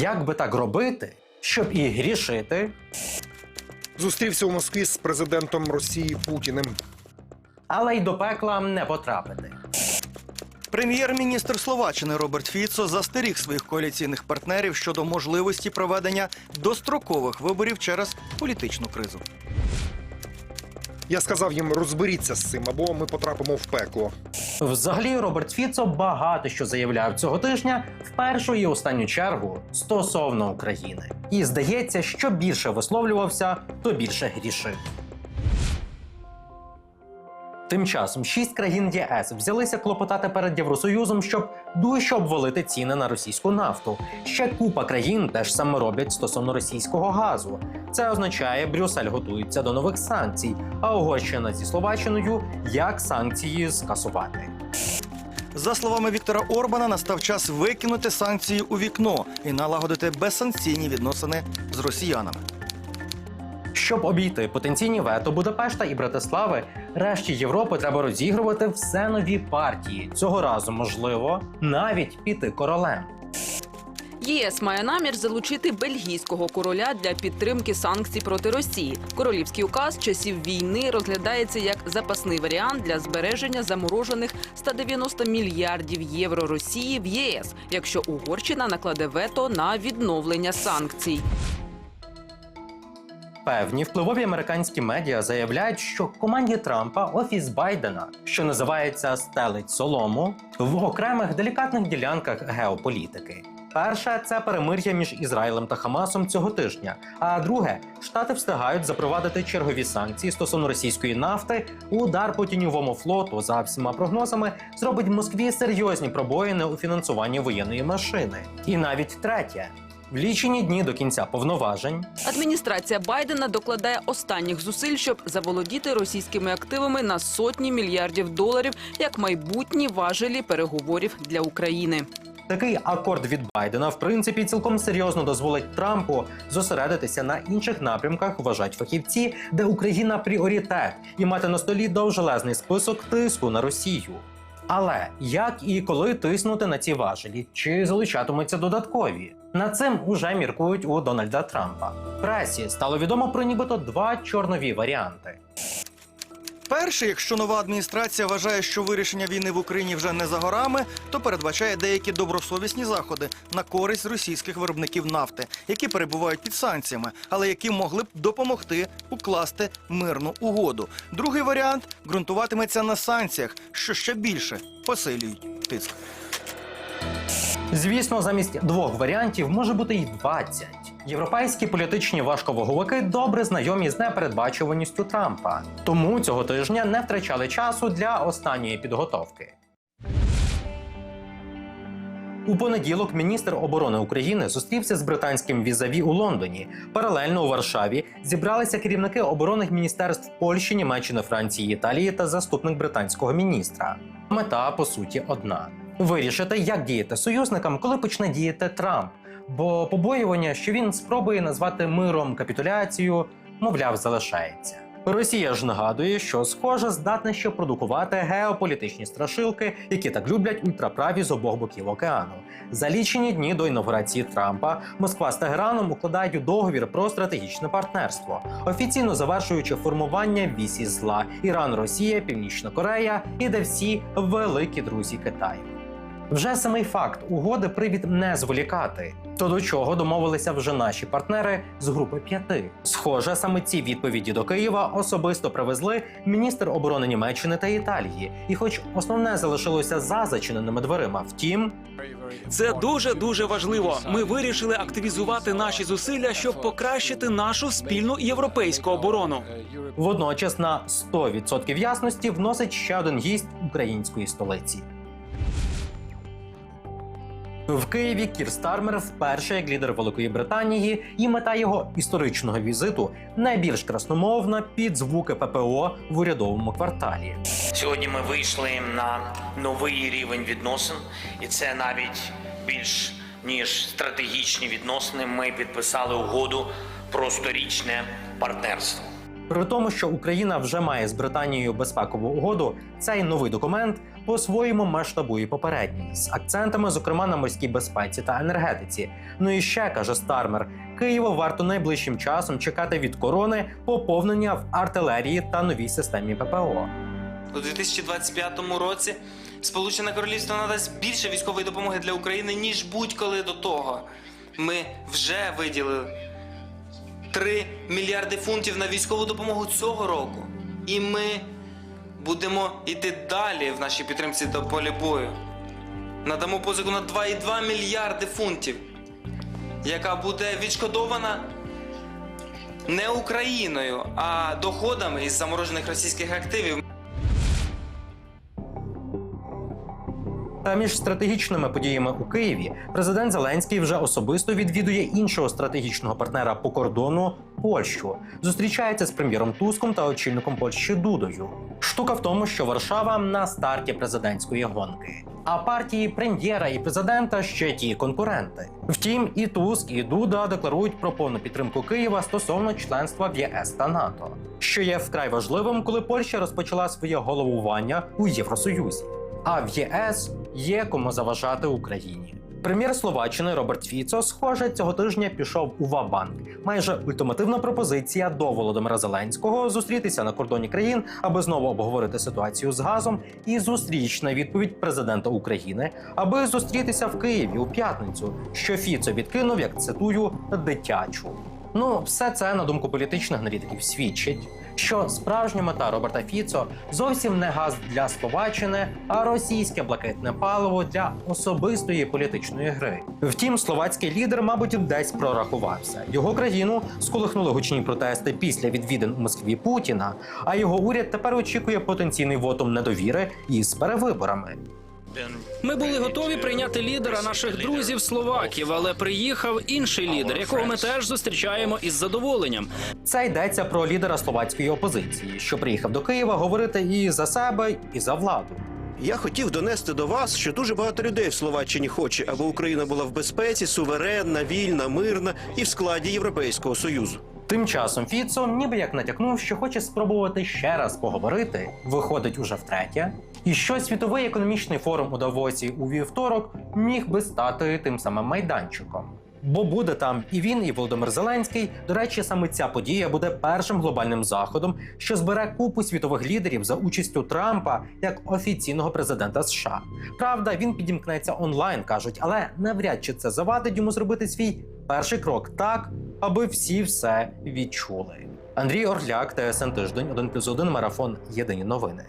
Як би так робити, щоб і грішити, Зустрівся у Москві з президентом Росії Путіним. але й до пекла не потрапити. Прем'єр-міністр Словаччини Роберт Фіцо застеріг своїх коаліційних партнерів щодо можливості проведення дострокових виборів через політичну кризу. Я сказав їм, розберіться з цим, або ми потрапимо в пекло. Взагалі, Роберт Фіцо багато що заявляв цього тижня в першу і останню чергу стосовно України. І здається, що більше висловлювався, то більше грішив. Тим часом шість країн ЄС взялися клопотати перед Євросоюзом, щоб дужче обвалити ціни на російську нафту. Ще купа країн теж саме роблять стосовно російського газу. Це означає, Брюссель готується до нових санкцій, а Угорщина зі Словаччиною як санкції скасувати. За словами Віктора Орбана, настав час викинути санкції у вікно і налагодити безсанкційні відносини з росіянами. Щоб обійти потенційні вето Будапешта і Братислави, решті Європи треба розігрувати все нові партії. Цього разу можливо навіть піти королем. ЄС має намір залучити бельгійського короля для підтримки санкцій проти Росії. Королівський указ часів війни розглядається як запасний варіант для збереження заморожених 190 мільярдів євро Росії в ЄС, якщо Угорщина накладе вето на відновлення санкцій. Певні впливові американські медіа заявляють, що команді Трампа офіс Байдена, що називається стелить солому, в окремих делікатних ділянках геополітики. Перше це перемир'я між Ізраїлем та Хамасом цього тижня. А друге, штати встигають запровадити чергові санкції стосовно російської нафти. Удар по тіньовому флоту за всіма прогнозами зробить Москві серйозні пробоїни у фінансуванні воєнної машини. І навіть третє. В лічені дні до кінця повноважень Адміністрація Байдена докладає останніх зусиль, щоб заволодіти російськими активами на сотні мільярдів доларів як майбутні важелі переговорів для України. Такий акорд від Байдена в принципі цілком серйозно дозволить Трампу зосередитися на інших напрямках, вважають фахівці, де Україна пріоритет, і мати на столі довжелезний список тиску на Росію. Але як і коли тиснути на ці важелі, чи залучатимуться додаткові? Над цим уже міркують у Дональда Трампа. Пресі стало відомо про нібито два чорнові варіанти. Перший, якщо нова адміністрація вважає, що вирішення війни в Україні вже не за горами, то передбачає деякі добросовісні заходи на користь російських виробників нафти, які перебувають під санкціями, але які могли б допомогти укласти мирну угоду. Другий варіант ґрунтуватиметься на санкціях, що ще більше посилюють тиск. Звісно, замість двох варіантів може бути й 20. Європейські політичні важковаговики добре знайомі з непередбачуваністю Трампа, тому цього тижня не втрачали часу для останньої підготовки. У понеділок міністр оборони України зустрівся з британським візаві у Лондоні. Паралельно у Варшаві зібралися керівники оборонних міністерств Польщі, Німеччини, Франції, Італії та заступник британського міністра. Мета по суті одна: вирішити, як діяти союзникам, коли почне діяти Трамп. Бо побоювання, що він спробує назвати миром капітуляцію, мовляв, залишається. Росія ж нагадує, що схоже здатна ще продукувати геополітичні страшилки, які так люблять ультраправі з обох боків океану. За лічені дні до інаугурації Трампа Москва з Тегераном укладають договір про стратегічне партнерство, офіційно завершуючи формування вісі зла Іран, Росія, Північна Корея і де всі великі друзі Китаю. Вже самий факт угоди привід не зволікати. То до чого домовилися вже наші партнери з групи п'яти. Схоже, саме ці відповіді до Києва особисто привезли міністр оборони Німеччини та Італії. І, хоч основне залишилося за зачиненими дверима, втім, Це дуже дуже важливо. Ми вирішили активізувати наші зусилля, щоб покращити нашу спільну європейську оборону. водночас на 100% ясності вносить ще один гість української столиці. В Києві Кір Стармер вперше як лідер Великої Британії, і мета його історичного візиту найбільш красномовна під звуки ППО в урядовому кварталі. Сьогодні ми вийшли на новий рівень відносин, і це навіть більш ніж стратегічні відносини. Ми підписали угоду про сторічне партнерство. При тому, що Україна вже має з Британією безпекову угоду, цей новий документ по-своєму масштабує попередній з акцентами, зокрема на морській безпеці та енергетиці. Ну і ще каже Стармер: Києву варто найближчим часом чекати від корони поповнення в артилерії та новій системі ППО. У 2025 році Сполучене Королівство надасть більше військової допомоги для України, ніж будь-коли до того. Ми вже виділили 3 мільярди фунтів на військову допомогу цього року. І ми будемо йти далі в нашій підтримці до полі бою. Надамо позику на 2,2 мільярди фунтів, яка буде відшкодована не Україною, а доходами із заморожених російських активів. Та між стратегічними подіями у Києві президент Зеленський вже особисто відвідує іншого стратегічного партнера по кордону Польщу. Зустрічається з прем'єром Туском та очільником Польщі Дудою. Штука в тому, що Варшава на старті президентської гонки. А партії прем'єра і президента ще ті конкуренти. Втім, і Туск, і Дуда декларують про повну підтримку Києва стосовно членства в ЄС та НАТО, що є вкрай важливим, коли Польща розпочала своє головування у Євросоюзі. А в ЄС є кому заважати Україні. Прем'єр Словаччини Роберт Фіцо, схоже, цього тижня пішов у Вабанк. Майже ультимативна пропозиція до Володимира Зеленського зустрітися на кордоні країн, аби знову обговорити ситуацію з газом, і зустрічна відповідь президента України, аби зустрітися в Києві у п'ятницю, що Фіцо відкинув, як цитую, дитячу. Ну, все це на думку політичних аналітиків свідчить, що справжня мета Роберта Фіцо зовсім не газ для Словаччини, а російське блакитне паливо для особистої політичної гри. Втім, словацький лідер, мабуть, десь прорахувався. Його країну сколихнули гучні протести після відвідин у Москві Путіна. А його уряд тепер очікує потенційний вотум недовіри із перевиборами. Ми були готові прийняти лідера наших друзів словаків, але приїхав інший лідер, якого ми теж зустрічаємо із задоволенням. Це йдеться про лідера словацької опозиції, що приїхав до Києва говорити і за себе, і за владу. Я хотів донести до вас, що дуже багато людей в Словаччині хоче, аби Україна була в безпеці, суверенна, вільна, мирна і в складі Європейського союзу. Тим часом Фіцо ніби як натякнув, що хоче спробувати ще раз поговорити, виходить уже втретє, і що світовий економічний форум у Давосі у вівторок міг би стати тим самим майданчиком. Бо буде там і він, і Володимир Зеленський. До речі, саме ця подія буде першим глобальним заходом, що збере купу світових лідерів за участю Трампа як офіційного президента США. Правда, він підімкнеться онлайн, кажуть, але навряд чи це завадить йому зробити свій перший крок так, аби всі все відчули. Андрій Орляк, ТСН Тиждень, 1+,1, марафон. Єдині новини.